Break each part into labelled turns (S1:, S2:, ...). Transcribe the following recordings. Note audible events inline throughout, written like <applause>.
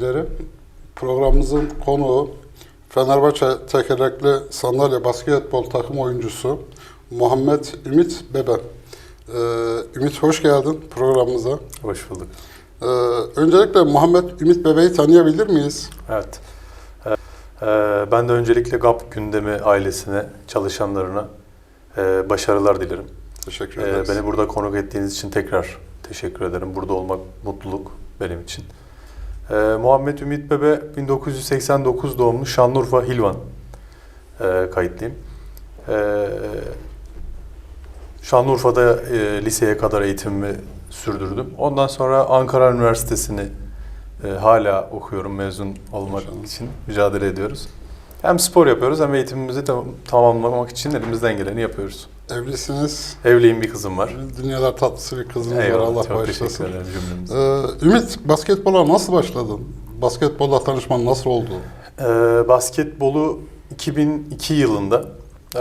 S1: izleyicileri. Programımızın konuğu Fenerbahçe tekerlekli sandalye basketbol takım oyuncusu Muhammed Ümit Bebe. Ee, Ümit hoş geldin programımıza.
S2: Hoş bulduk.
S1: Ee, öncelikle Muhammed Ümit Bebe'yi tanıyabilir miyiz?
S2: Evet. Ee, e, ben de öncelikle GAP gündemi ailesine, çalışanlarına e, başarılar dilerim.
S1: Teşekkür
S2: Ee,
S1: ederiz.
S2: beni burada konuk ettiğiniz için tekrar teşekkür ederim. Burada olmak mutluluk benim için. Ee, Muhammed Ümit Bebe 1989 doğumlu Şanlıurfa Hilvan e, kayıtlıyım. Ee, Şanlıurfa'da e, liseye kadar eğitimimi sürdürdüm. Ondan sonra Ankara Üniversitesi'ni e, hala okuyorum mezun olmak
S1: Maşallah.
S2: için mücadele ediyoruz. Hem spor yapıyoruz hem eğitimimizi tam- tamamlamak için elimizden geleni yapıyoruz.
S1: Evlisiniz.
S2: Evliyim bir kızım var.
S1: Dünyalar tatlısı bir kızınız var.
S2: Eyvallah,
S1: Allah
S2: çok
S1: bağışlasın.
S2: teşekkür ederim cümlemize.
S1: Ee, Ümit basketbola nasıl başladın? Basketbolla tanışman nasıl oldu?
S2: Ee, basketbolu 2002 yılında e,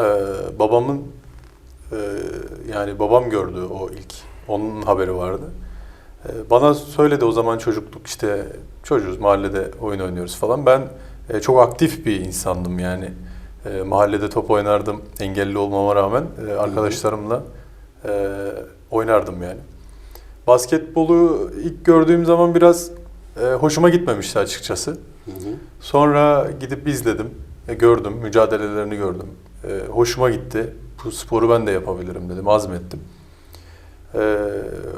S2: babamın e, yani babam gördü o ilk. Onun haberi vardı. E, bana söyledi o zaman çocukluk işte çocuğuz mahallede oyun oynuyoruz falan. Ben e, çok aktif bir insandım yani. E, mahallede top oynardım engelli olmama rağmen e, arkadaşlarımla e, oynardım yani. Basketbolu ilk gördüğüm zaman biraz e, hoşuma gitmemişti açıkçası.
S1: Hı hı.
S2: Sonra gidip izledim, e, gördüm, mücadelelerini gördüm. E, hoşuma gitti. Bu sporu ben de yapabilirim dedim, azmettim. E,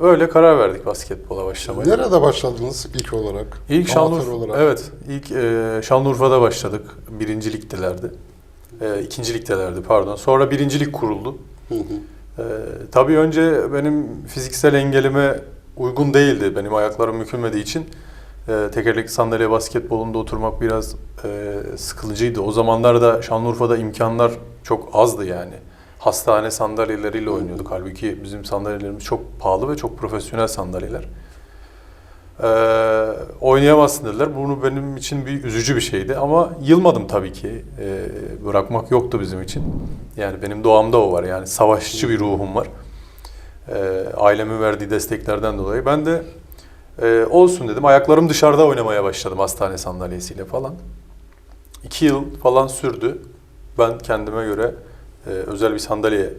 S2: öyle karar verdik basketbola başlamaya.
S1: Nerede başladınız ilk olarak?
S2: İlk Şanlıurfa,
S1: olarak.
S2: evet, ilk e, Şanlıurfa'da başladık. Birinci ligdelerdi. E, ikinci ligdelerdi pardon. Sonra birincilik kuruldu.
S1: Hı hı.
S2: Ee, tabii önce benim fiziksel engelime uygun değildi. Benim ayaklarım bükülmediği için e, tekerlekli sandalye basketbolunda oturmak biraz e, sıkılıcıydı. O zamanlarda Şanlıurfa'da imkanlar çok azdı yani. Hastane sandalyeleriyle oynuyorduk. Halbuki bizim sandalyelerimiz çok pahalı ve çok profesyonel sandalyeler. Ee, oynayamazsın dediler. Bunu benim için bir üzücü bir şeydi ama yılmadım tabii ki. Ee, bırakmak yoktu bizim için. Yani benim doğamda o var. Yani savaşçı bir ruhum var. Ee, ailemin verdiği desteklerden dolayı. Ben de e, olsun dedim. Ayaklarım dışarıda oynamaya başladım hastane sandalyesiyle falan. İki yıl falan sürdü. Ben kendime göre e, özel bir sandalye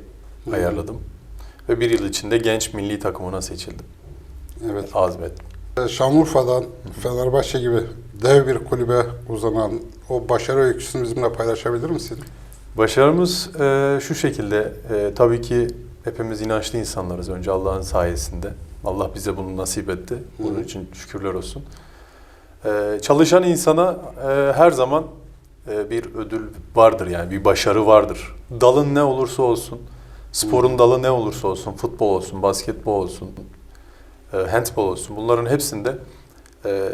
S1: Hı.
S2: ayarladım. Ve bir yıl içinde genç milli takımına seçildim.
S1: Evet.
S2: Azmettim.
S1: Ee, Şanlıurfa'dan Fenerbahçe gibi dev bir kulübe uzanan o başarı öyküsünü bizimle paylaşabilir misin?
S2: Başarımız e, şu şekilde, e, tabii ki hepimiz inançlı insanlarız önce Allah'ın sayesinde. Allah bize bunu nasip etti. Bunun
S1: Hı.
S2: için şükürler olsun. E, çalışan insana e, her zaman e, bir ödül vardır yani bir başarı vardır. Dalın ne olursa olsun, sporun
S1: Hı.
S2: dalı ne olursa olsun, futbol olsun, basketbol olsun, e, handbol olsun bunların hepsinde e,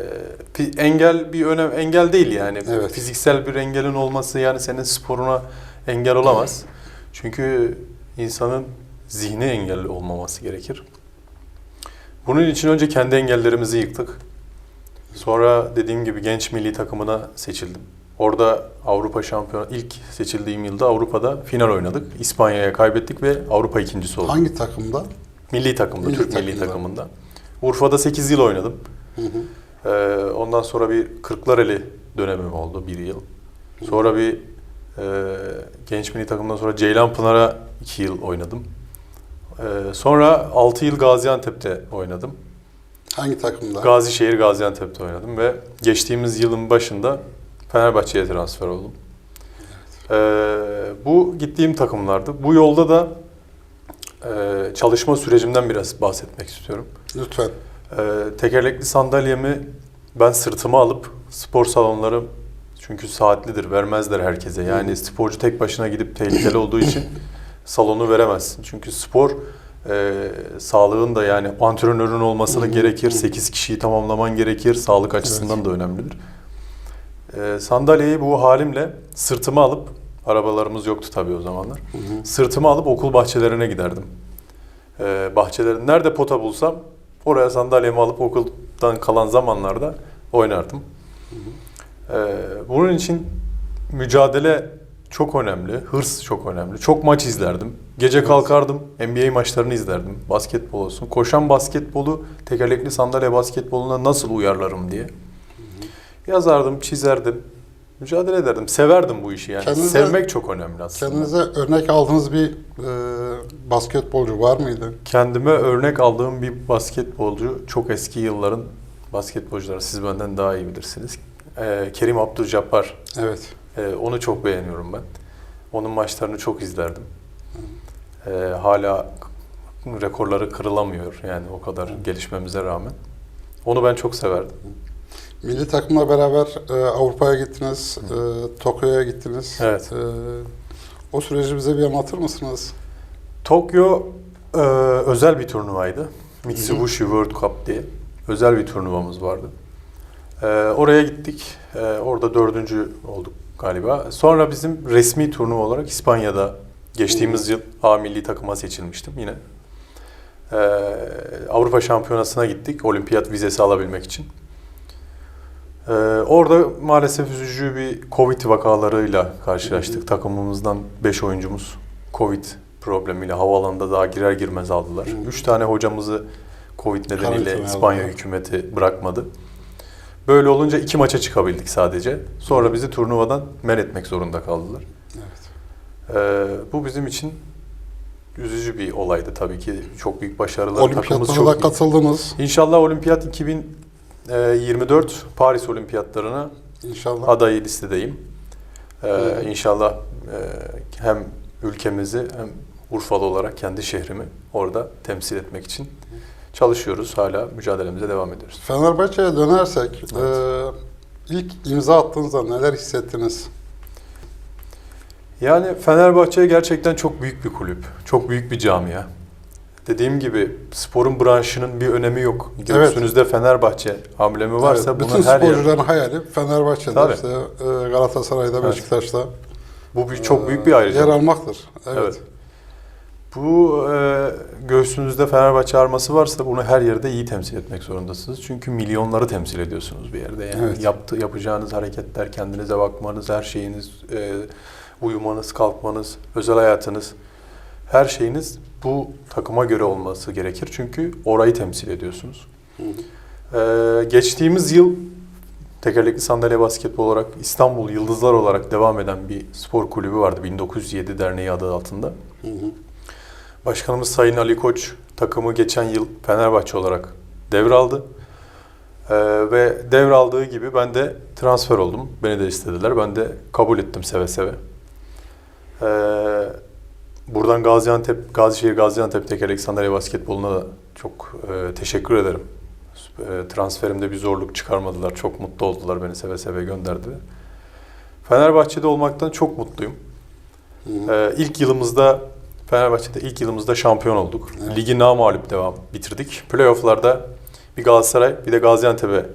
S2: engel bir önem engel değil yani
S1: Evet.
S2: fiziksel bir engelin olması yani senin sporuna engel olamaz. Çünkü insanın zihni engelli olmaması gerekir. Bunun için önce kendi engellerimizi yıktık. Sonra dediğim gibi genç milli takımına seçildim. Orada Avrupa şampiyonu ilk seçildiğim yılda Avrupa'da final oynadık. İspanya'ya kaybettik ve Avrupa ikincisi olduk.
S1: Hangi takımda?
S2: Milli takımda,
S1: Milli
S2: Türk milli
S1: takımda.
S2: takımında. Urfa'da 8 yıl oynadım.
S1: Hı hı.
S2: Ee, ondan sonra bir Kırklareli dönemim oldu bir yıl. Sonra bir e, genç milli takımdan sonra Ceylanpınar'a 2 yıl oynadım. Ee, sonra 6 yıl Gaziantep'te oynadım.
S1: Hangi takımda?
S2: Gazişehir Gaziantep'te oynadım ve geçtiğimiz yılın başında Fenerbahçe'ye transfer oldum. Ee, bu gittiğim takımlardı. Bu yolda da e, çalışma sürecimden biraz bahsetmek istiyorum.
S1: Lütfen.
S2: Ee, tekerlekli sandalyemi ben sırtıma alıp spor salonları çünkü saatlidir vermezler herkese. Yani sporcu tek başına gidip tehlikeli olduğu için salonu veremezsin. Çünkü spor e, sağlığın da yani antrenörün olması da gerekir. 8 kişiyi tamamlaman gerekir. Sağlık açısından da önemlidir. Ee, sandalyeyi bu halimle sırtıma alıp arabalarımız yoktu tabii o zamanlar.
S1: Hı hı.
S2: Sırtıma alıp okul bahçelerine giderdim. Ee, bahçelerin nerede pota bulsam oraya sandalyemi alıp okuldan kalan zamanlarda oynardım. Ee, bunun için mücadele çok önemli, hırs çok önemli. Çok maç izlerdim. Gece kalkardım, NBA maçlarını izlerdim. Basketbol olsun. Koşan basketbolu tekerlekli sandalye basketboluna nasıl uyarlarım diye. Yazardım, çizerdim. Mücadele ederdim. Severdim bu işi yani.
S1: Kendinize-
S2: Sevmek çok önemli aslında.
S1: Kendinize örnek aldığınız bir e, basketbolcu var mıydı?
S2: Kendime örnek aldığım bir basketbolcu, çok eski yılların basketbolcuları siz benden daha iyi bilirsiniz. Ee, Kerim Abdülcabbar.
S1: Evet.
S2: Ee, onu çok beğeniyorum ben. Onun maçlarını çok izlerdim. Ee, hala rekorları kırılamıyor yani o kadar gelişmemize rağmen. Onu ben çok severdim.
S1: Milli takımla beraber e, Avrupa'ya gittiniz, e, Tokyo'ya gittiniz.
S2: Evet.
S1: E, o süreci bize bir anlatır mısınız?
S2: Tokyo e, özel bir turnuvaydı. Mitsubishi World Cup diye özel bir turnuvamız vardı. E, oraya gittik. E, orada dördüncü olduk galiba. Sonra bizim resmi turnuva olarak İspanya'da geçtiğimiz yıl A milli takıma seçilmiştim yine. E, Avrupa Şampiyonası'na gittik olimpiyat vizesi alabilmek için. E, orada maalesef üzücü bir Covid vakalarıyla karşılaştık. Takımımızdan 5 oyuncumuz Covid problemiyle havaalanında daha girer girmez aldılar.
S1: Hı.
S2: 3 tane hocamızı Covid nedeniyle
S1: Karantinaya
S2: İspanya
S1: aldılar.
S2: hükümeti bırakmadı. Böyle olunca iki maça çıkabildik sadece. Sonra bizi turnuvadan men etmek zorunda kaldılar.
S1: Evet.
S2: Ee, bu bizim için üzücü bir olaydı tabii ki. Çok büyük başarılar.
S1: Olimpiyatlara da katıldınız
S2: İnşallah Olimpiyat 2024 Paris Olimpiyatlarına
S1: inşallah.
S2: adayı listedeyim. Ee,
S1: Hı.
S2: inşallah e, hem ülkemizi hem Urfalı olarak kendi şehrimi orada temsil etmek için çalışıyoruz. Hala mücadelemize devam ediyoruz.
S1: Fenerbahçe'ye dönersek, e, ilk imza attığınızda neler hissettiniz?
S2: Yani Fenerbahçe gerçekten çok büyük bir kulüp. Çok büyük bir camia. Dediğim gibi sporun branşının bir önemi yok. Göğsünüzde Fenerbahçe amblemi varsa
S1: Evet,
S2: bunu
S1: bütün
S2: her yer...
S1: sporcuların hayali Fenerbahçe'de,
S2: Tabii.
S1: işte e, Galatasaray'da,
S2: Evet.
S1: Beşiktaş'ta
S2: Bu bir, çok
S1: e,
S2: büyük bir ayrıcalık.
S1: yer almaktır. Evet.
S2: Evet. Bu e, göğsünüzde Fenerbahçe arması varsa bunu her yerde iyi temsil etmek zorundasınız. Çünkü milyonları temsil ediyorsunuz bir yerde. Yani
S1: Evet.
S2: yaptı, yapacağınız hareketler, kendinize bakmanız, her şeyiniz, e, uyumanız, kalkmanız, özel hayatınız, her şeyiniz bu takıma göre olması gerekir. Çünkü orayı temsil ediyorsunuz. Ee, geçtiğimiz yıl tekerlekli sandalye basketbol olarak İstanbul Yıldızlar olarak devam eden bir spor kulübü vardı 1907 Derneği adı altında.
S1: Hı hı.
S2: Başkanımız Sayın Ali Koç takımı geçen yıl Fenerbahçe olarak devraldı. Ee, ve devraldığı gibi ben de transfer oldum. Beni de istediler. Ben de kabul ettim seve seve. Ee, buradan Gaziantep, Gazişehir Gaziantep Tekerlekli Sandalye Basketbolu'na da çok e, teşekkür ederim. E, transferimde bir zorluk çıkarmadılar. Çok mutlu oldular. Beni seve seve gönderdi. Fenerbahçe'de olmaktan çok mutluyum. Ee, ilk yılımızda Fenerbahçe'de ilk yılımızda şampiyon olduk.
S1: Evet.
S2: Ligi mağlup devam bitirdik. Playoff'larda bir Galatasaray bir de Gaziantep'e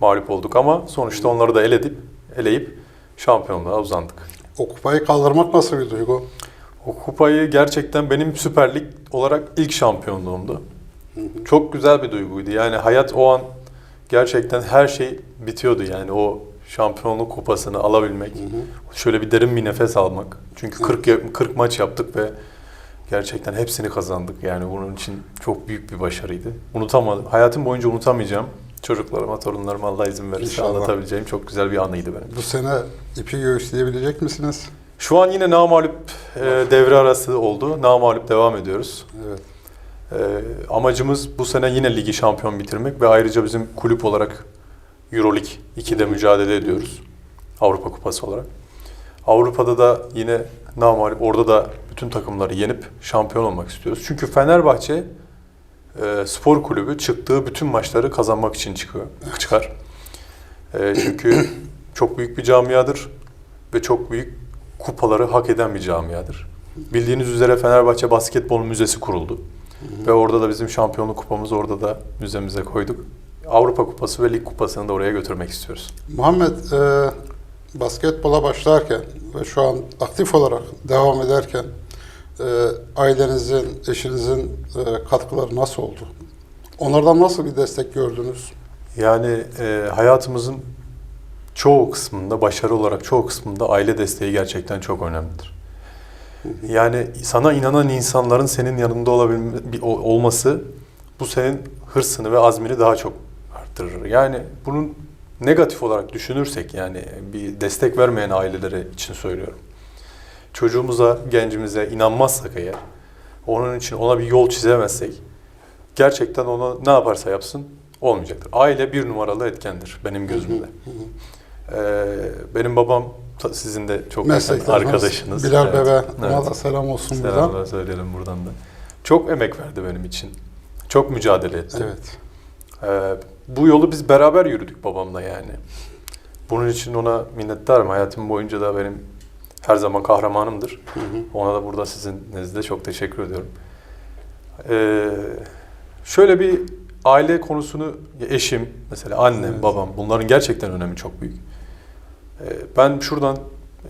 S2: mağlup olduk ama sonuçta onları da eledip eleyip şampiyonluğa uzandık.
S1: O kupayı kaldırmak nasıl bir duygu?
S2: O kupayı gerçekten benim Süper Lig olarak ilk şampiyonluğumdu. Çok güzel bir duyguydu. Yani hayat o an gerçekten her şey bitiyordu. Yani o şampiyonluk kupasını alabilmek,
S1: Hı hı.
S2: şöyle bir derin bir nefes almak. Çünkü 40 ya- 40 maç yaptık ve gerçekten hepsini kazandık. Yani bunun için çok büyük bir başarıydı. Unutamadım. Hayatım boyunca unutamayacağım. Çocuklarıma, torunlarıma Allah izin verirse
S1: İnşallah.
S2: anlatabileceğim çok güzel bir anıydı benim.
S1: Bu sene ipi göğüsleyebilecek misiniz?
S2: Şu an yine namalup e, devre arası oldu. Namalup devam ediyoruz.
S1: Evet.
S2: E, amacımız bu sene yine ligi şampiyon bitirmek ve ayrıca bizim kulüp olarak Euroleague 2'de mücadele ediyoruz. Avrupa Kupası olarak. Avrupa'da da yine namalup orada da bütün takımları yenip şampiyon olmak istiyoruz. Çünkü Fenerbahçe e, spor kulübü çıktığı bütün maçları kazanmak için çıkıyor, çıkar. E, çünkü çok büyük bir camiadır ve çok büyük kupaları hak eden bir camiadır. Bildiğiniz üzere Fenerbahçe Basketbol Müzesi kuruldu. Ve orada da bizim şampiyonluk kupamızı orada da müzemize koyduk. Avrupa Kupası ve Lig Kupası'nı da oraya götürmek istiyoruz.
S1: Muhammed, e, basketbola başlarken ve şu an aktif olarak devam ederken e, ailenizin, eşinizin e, katkıları nasıl oldu? Onlardan nasıl bir destek gördünüz?
S2: Yani e, hayatımızın çoğu kısmında, başarı olarak çoğu kısmında aile desteği gerçekten çok önemlidir. Yani sana inanan insanların senin yanında olabilme, olması bu senin hırsını ve azmini daha çok arttırır. Yani bunun negatif olarak düşünürsek yani bir destek vermeyen ailelere için söylüyorum. Çocuğumuza, gencimize inanmazsak eğer, onun için ona bir yol çizemezsek gerçekten ona ne yaparsa yapsın olmayacaktır. Aile bir numaralı etkendir benim gözümde. Ee, benim babam sizin de çok yakın arkadaşınız.
S1: Bilal
S2: Evet.
S1: Bebe, ona
S2: Evet.
S1: da selam olsun buradan.
S2: Selamlar söyleyelim buradan da. Çok emek verdi benim için. Çok mücadele etti.
S1: Evet.
S2: Ee, bu yolu biz beraber yürüdük babamla yani. Bunun için ona minnettarım. Hayatım boyunca da benim her zaman kahramanımdır.
S1: Hı hı.
S2: Ona da burada sizin nezdinde çok teşekkür ediyorum. Ee, şöyle bir aile konusunu eşim, mesela annem,
S1: Evet.
S2: babam bunların gerçekten önemi çok büyük. Ee, ben şuradan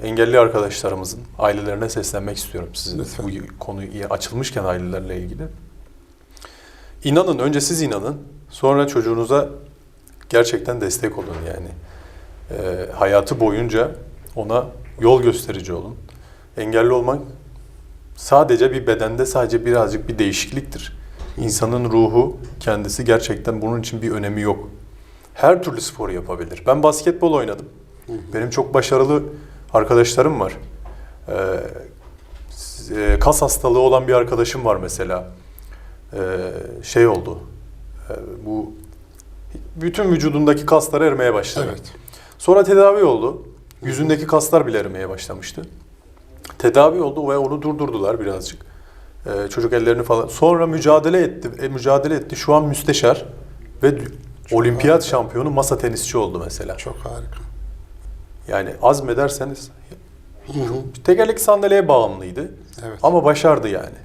S2: engelli arkadaşlarımızın ailelerine seslenmek istiyorum sizin
S1: Lütfen.
S2: bu konu açılmışken ailelerle ilgili. İnanın önce siz inanın sonra çocuğunuza gerçekten destek olun yani. Ee, hayatı boyunca ona yol gösterici olun. Engelli olmak sadece bir bedende sadece birazcık bir değişikliktir. İnsanın ruhu kendisi gerçekten bunun için bir önemi yok. Her türlü sporu yapabilir. Ben basketbol oynadım. Benim çok başarılı arkadaşlarım var. Ee, e, kas hastalığı olan bir arkadaşım var mesela. Ee, şey oldu. Ee, bu bütün vücudundaki kaslar erimeye başladı.
S1: Evet.
S2: Sonra tedavi oldu. Yüzündeki kaslar bile erimeye başlamıştı. Tedavi oldu ve onu durdurdular birazcık. Ee, çocuk ellerini falan. Sonra mücadele etti. E, mücadele etti. Şu an müsteşar ve
S1: Çok
S2: olimpiyat
S1: harika.
S2: şampiyonu masa tenisçi oldu mesela.
S1: Çok harika.
S2: Yani azmederseniz
S1: hı.
S2: tekerlekli sandalyeye bağımlıydı
S1: Evet.
S2: ama başardı yani.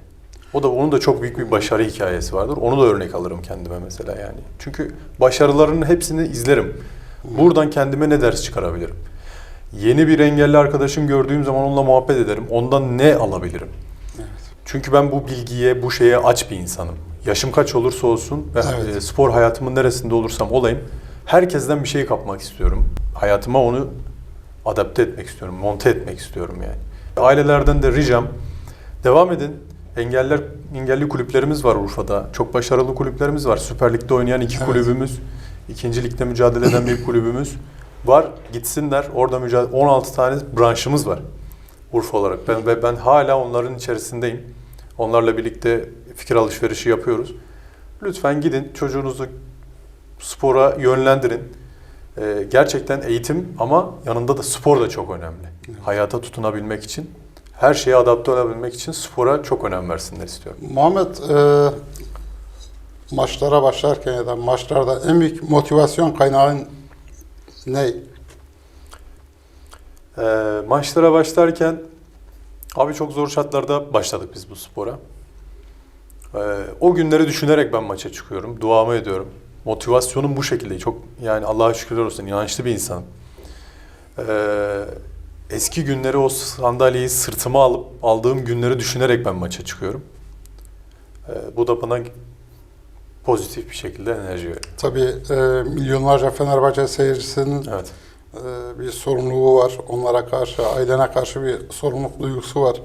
S2: O da onun da çok büyük bir başarı hikayesi vardır. Onu da örnek alırım kendime mesela yani. Çünkü başarılarının hepsini izlerim. Buradan kendime ne ders çıkarabilirim? Yeni bir engelli arkadaşım gördüğüm zaman onunla muhabbet ederim. Ondan ne alabilirim?
S1: Evet.
S2: Çünkü ben bu bilgiye, bu şeye aç bir insanım. Yaşım kaç olursa olsun ve
S1: Evet.
S2: e, spor hayatımın neresinde olursam olayım herkesten bir şey kapmak istiyorum. Hayatıma onu adapte etmek istiyorum, monte etmek istiyorum yani. Ailelerden de ricam devam edin. Engeller engelli kulüplerimiz var Urfa'da. Çok başarılı kulüplerimiz var. Süper Lig'de oynayan iki
S1: Evet.
S2: kulübümüz, ikinci ligde mücadele eden bir kulübümüz var. Gitsinler. Orada mücadele 16 tane branşımız var. Urfa olarak. Ben ve ben hala onların içerisindeyim. Onlarla birlikte fikir alışverişi yapıyoruz. Lütfen gidin çocuğunuzu spora yönlendirin. Ee, gerçekten eğitim ama yanında da spor da çok önemli. Hayata tutunabilmek için, her şeye adapte olabilmek için spora çok önem versinler istiyorum.
S1: Muhammed e, maçlara başlarken ya da maçlarda en büyük motivasyon kaynağın ne?
S2: Ee, maçlara başlarken abi çok zor şartlarda başladık biz bu spora. Ee, o günleri düşünerek ben maça çıkıyorum. Duamı ediyorum. Motivasyonum bu şekilde. Çok yani Allah'a şükürler olsun inançlı bir insanım. Ee, eski günleri o sandalyeyi sırtıma alıp aldığım günleri düşünerek ben maça çıkıyorum. Ee, bu da bana pozitif bir şekilde enerji veriyor.
S1: Tabii e, milyonlarca Fenerbahçe seyircisinin
S2: Evet.
S1: e, bir sorumluluğu var. Onlara karşı, ailene karşı bir sorumluluk duygusu var.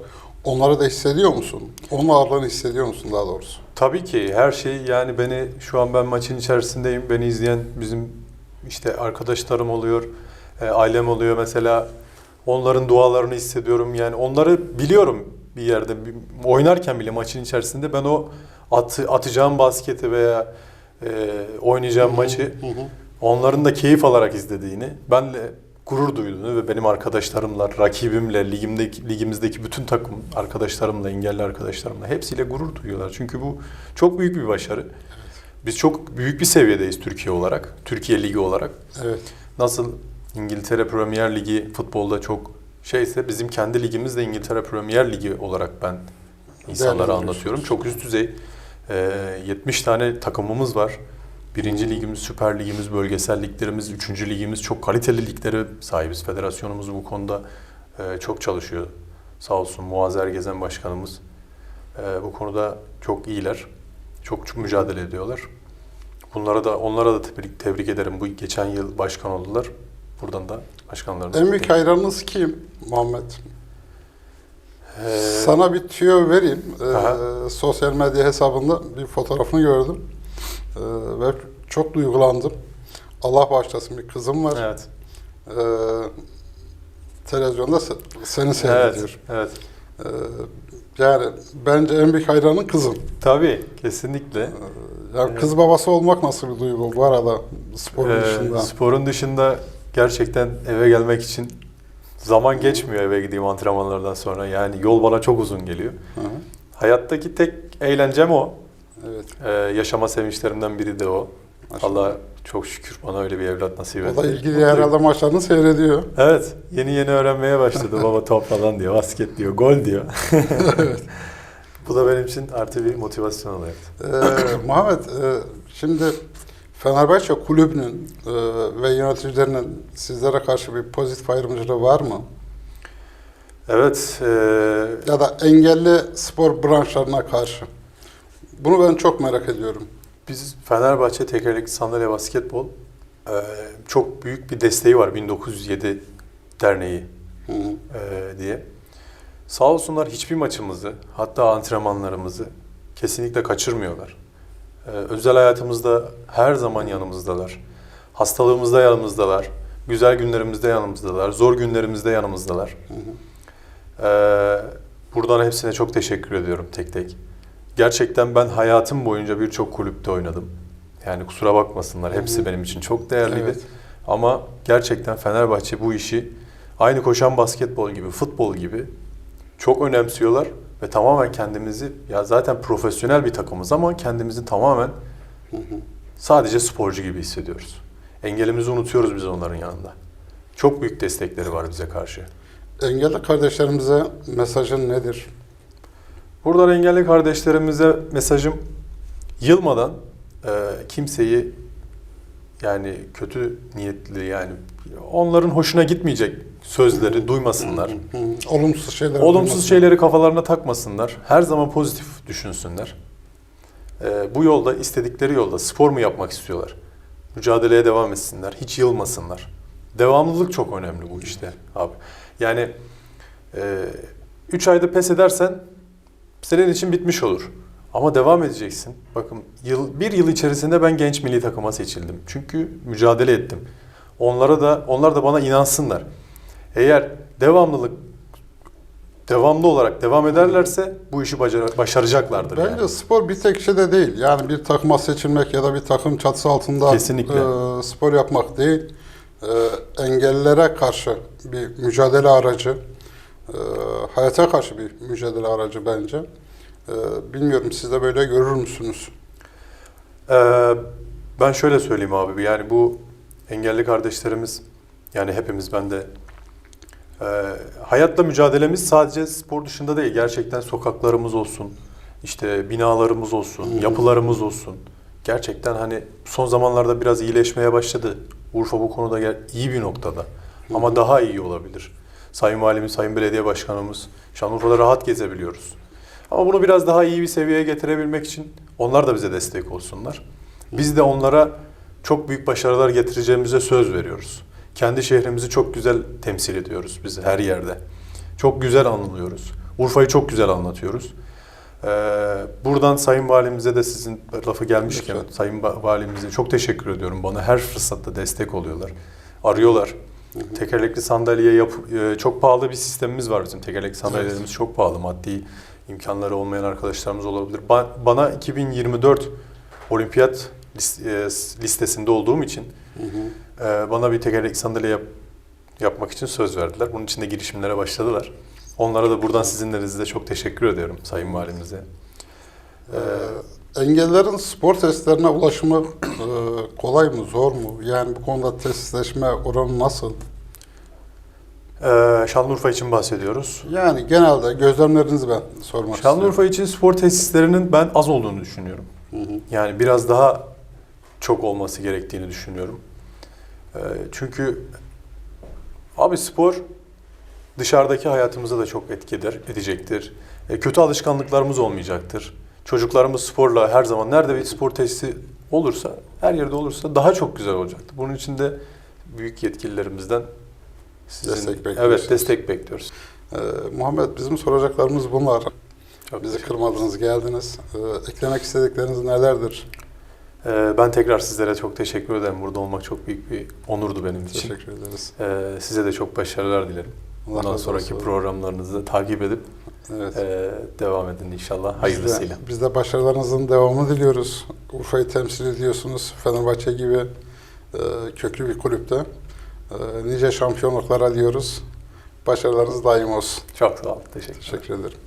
S1: Onları da hissediyor musun? Onun ağırlığını hissediyor musun daha doğrusu?
S2: Tabii ki her şey yani beni şu an ben maçın içerisindeyim. Beni izleyen bizim işte arkadaşlarım oluyor, e, ailem oluyor mesela. Onların dualarını hissediyorum. Yani onları biliyorum bir yerde. Bir- Oynarken bile maçın içerisinde ben o atı, atacağım basketi veya e, oynayacağım maçı
S1: Hı hı.
S2: onların da keyif alarak izlediğini, benle gurur duyduğunu ve benim arkadaşlarımla, rakibimle, ligimdeki, ligimizdeki bütün takım arkadaşlarımla, engelli arkadaşlarımla hepsiyle gurur duyuyorlar. Çünkü bu çok büyük bir başarı. Biz çok büyük bir seviyedeyiz Türkiye olarak, Türkiye Ligi olarak.
S1: Evet.
S2: Nasıl İngiltere Premier Ligi futbolda çok şeyse bizim kendi ligimiz de İngiltere Premier Ligi olarak ben insanlara anlatıyorum. Çok üst düzey. Ee, 70 tane takımımız var. Birinci ligimiz, süper ligimiz, bölgesel liglerimiz, üçüncü ligimiz çok kaliteli liglere sahibiz. Federasyonumuz bu konuda e, çok çalışıyor. Sağ olsun Muazzer Gezen Başkanımız. E, bu konuda çok iyiler. Çok, çok mücadele ediyorlar. Bunlara da onlara da tebrik, tebrik ederim. Bu geçen yıl başkan oldular. Buradan da başkanlarına.
S1: En büyük hayranınız kim Muhammed?
S2: Ee,
S1: Sana bir tüyo vereyim. Ee, sosyal medya hesabında bir fotoğrafını gördüm. Ee, ve çok duygulandım. Allah bağışlasın bir kızım var.
S2: Evet.
S1: Ee, televizyonda se- seni seyrediyor.
S2: Evet.
S1: Ee,
S2: Evet.
S1: yani bence en büyük hayranın kızım.
S2: Tabii kesinlikle.
S1: Ee, yani kız babası olmak nasıl bir duygu bu arada sporun
S2: Ee,
S1: dışında?
S2: sporun dışında gerçekten eve gelmek için zaman geçmiyor eve gideyim antrenmanlardan sonra. Yani yol bana çok uzun geliyor.
S1: Hı hı,
S2: Hayattaki tek eğlencem o.
S1: Evet.
S2: Ee, yaşama sevinçlerimden biri de o.
S1: Maşallah.
S2: Allah çok şükür bana öyle bir evlat nasip etti.
S1: O da ilgili
S2: Mutluyum.
S1: herhalde maçlarını seyrediyor.
S2: Evet, yeni yeni öğrenmeye başladı. <laughs> Baba top falan diyor, basket diyor, gol diyor. <laughs> <laughs> Bu da benim için artı bir motivasyon oluyor.
S1: Ee, Muhammed, e, şimdi Fenerbahçe kulübünün e, ve yöneticilerinin sizlere karşı bir pozitif ayrımcılığı var mı?
S2: Evet, eee,
S1: Ya da engelli spor branşlarına karşı. Bunu ben çok merak ediyorum.
S2: biz Fenerbahçe Tekerlekli Sandalye Basketbol eee, çok büyük bir desteği var 1907 Derneği
S1: Hı
S2: eee, diye. Sağ olsunlar hiçbir maçımızı, hatta antrenmanlarımızı kesinlikle kaçırmıyorlar. Eee, özel hayatımızda her zaman yanımızdalar. Hastalığımızda yanımızdalar. Güzel günlerimizde yanımızdalar. Zor günlerimizde yanımızdalar.
S1: Hı hı.
S2: Ee, buradan hepsine çok teşekkür ediyorum tek tek. Gerçekten ben hayatım boyunca birçok kulüpte oynadım. Yani kusura bakmasınlar. Hepsi benim için çok değerliydi.
S1: Evet.
S2: Ama gerçekten Fenerbahçe bu işi aynı koşan basketbol gibi, futbol gibi çok önemsiyorlar ve tamamen kendimizi ya zaten profesyonel bir takımız ama kendimizi tamamen sadece sporcu gibi hissediyoruz. Engelimizi unutuyoruz biz onların yanında. Çok büyük destekleri var bize karşı.
S1: Engelli kardeşlerimize mesajın nedir?
S2: Buradan engelli kardeşlerimize mesajım yılmadan e, kimseyi yani kötü niyetli yani onların hoşuna gitmeyecek sözleri duymasınlar.
S1: Olumsuz şeyler.
S2: Olumsuz şeyleri kafalarına takmasınlar. Her zaman pozitif düşünsünler. E, bu yolda istedikleri yolda spor mu yapmak istiyorlar? Mücadeleye devam etsinler. Hiç yılmasınlar. Devamlılık çok önemli bu işte abi. Yani 3 ayda pes edersen senin için bitmiş olur. Ama devam edeceksin. Bakın yıl, bir yıl içerisinde ben genç milli takıma seçildim. Çünkü mücadele ettim. Onlara da onlar da bana inansınlar. Eğer devamlılık devamlı olarak devam ederlerse bu işi bacara- başaracaklardır.
S1: Bence
S2: yani.
S1: spor bir tek şey de değil. Yani bir takıma seçilmek ya da bir takım çatısı altında
S2: Kesinlikle.
S1: e, spor yapmak değil. E, engellilere karşı bir mücadele aracı. E, hayata karşı bir mücadele aracı bence. E, bilmiyorum siz de böyle görür müsünüz?
S2: Ee, ben şöyle söyleyeyim abi. Yani bu engelli kardeşlerimiz yani hepimiz ben de e, hayatla mücadelemiz sadece spor dışında değil. Gerçekten sokaklarımız olsun, işte binalarımız olsun, yapılarımız olsun. Gerçekten hani son zamanlarda biraz iyileşmeye başladı. Urfa bu konuda iyi bir noktada. Ama daha iyi olabilir. Sayın Valimiz, Sayın Belediye Başkanımız, Şanlıurfa'da rahat gezebiliyoruz. Ama bunu biraz daha iyi bir seviyeye getirebilmek için onlar da bize destek olsunlar. Biz de onlara çok büyük başarılar getireceğimize söz veriyoruz. Kendi şehrimizi çok güzel temsil ediyoruz biz her yerde. Çok güzel anılıyoruz. Urfa'yı çok güzel anlatıyoruz. Ee, buradan Sayın Valimize de sizin lafı gelmişken. Sayın Valimize çok teşekkür ediyorum. Bana her fırsatta destek oluyorlar. Arıyorlar. Tekerlekli sandalye yap e, çok pahalı bir sistemimiz var bizim. Tekerlekli sandalyelerimiz çok pahalı. Maddi imkanları olmayan arkadaşlarımız olabilir. Ba- bana 2024 olimpiyat e, listesinde olduğum için
S1: Hı hı.
S2: e, bana bir tekerlekli sandalye yap- yapmak için söz verdiler. Bunun için de girişimlere başladılar. Onlara da buradan sizin de çok teşekkür ediyorum Sayın Valimize.
S1: Ee, engellilerin spor testlerine ulaşımı e, kolay mı, zor mu? Yani bu konuda testleşme oranı nasıl?
S2: Ee, Şanlıurfa için bahsediyoruz.
S1: Yani genelde gözlemlerinizi ben sormak
S2: Şanlıurfa için spor tesislerinin ben az olduğunu düşünüyorum.
S1: istiyorum. Hı hı.
S2: Yani biraz daha çok olması gerektiğini düşünüyorum. Ee, çünkü abi spor dışarıdaki hayatımıza da çok etki eder, edecektir. E, kötü alışkanlıklarımız olmayacaktır. Çocuklarımız sporla her zaman nerede bir spor tesisi olursa, her yerde olursa daha çok güzel olacaktır. Bunun için de büyük yetkililerimizden sizin,
S1: Destek bekliyoruz.
S2: Evet, destek bekliyoruz.
S1: Ee, Muhammed bizim soracaklarımız bunlar.
S2: Çok
S1: Bizi kırmadınız, geldiniz. Ee, eklemek istedikleriniz nelerdir?
S2: Ee, ben tekrar sizlere çok teşekkür ederim. Burada olmak çok büyük bir onurdu benim için.
S1: Teşekkür ederiz.
S2: Ee, size de çok başarılar dilerim.
S1: Allah
S2: Bundan
S1: razı
S2: sonraki
S1: olsun.
S2: programlarınızı takip edip
S1: Evet.
S2: e, devam edin inşallah
S1: Biz
S2: hayırlısıyla.
S1: de, biz de başarılarınızın devamını diliyoruz. Urfa'yı temsil ediyorsunuz. Fenerbahçe gibi e, köklü bir kulüpte. E, nice şampiyonluklar alıyoruz. Başarılarınız daim olsun.
S2: Çok sağ olun. Teşekkür ederim.
S1: Teşekkür ederim.